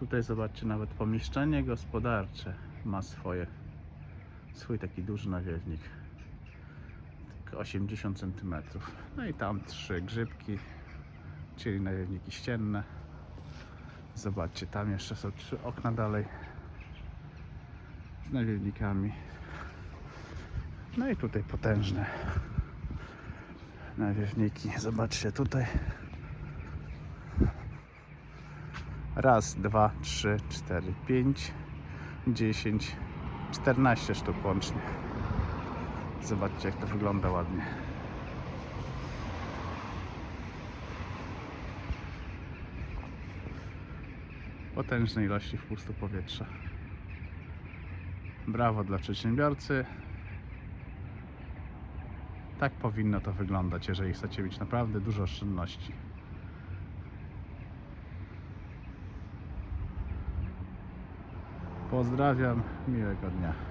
Tutaj zobaczcie, nawet pomieszczenie gospodarcze ma swoje, swój taki duży nawiewnik. Tylko 80 cm. No i tam trzy grzybki, czyli nawiewniki ścienne. Zobaczcie, tam jeszcze są trzy okna dalej z nawiewnikami. No i tutaj potężne nawiewniki. Zobaczcie tutaj. Raz, dwa, trzy, cztery, pięć, dziesięć, czternaście sztuk łącznie. Zobaczcie jak to wygląda ładnie. Potężne ilości wpustu powietrza. Brawo dla przedsiębiorcy. Tak powinno to wyglądać, jeżeli chcecie mieć naprawdę dużo oszczędności. Pozdrawiam, miłego dnia.